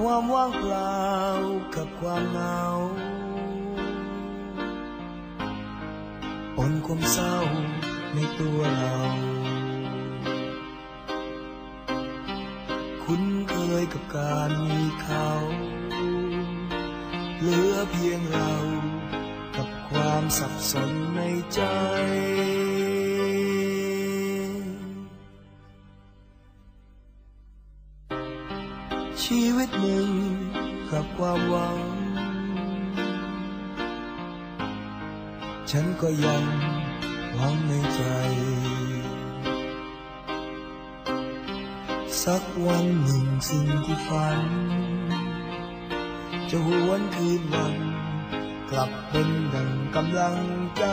ควางเปล่ากับความเหงาปนความเศร้าในตัวเราคุ้นเคยกับการมีเขา เหลือเพียงเรากับความสับสนในใจ ชีวิตหนึ่งกับความหวัง ฉันก็ยังหวังในใจ สักวันหนึ่งสิ่งที่ฝัน จะหวนคืนวัน กลับเป็นดังกำลังใจ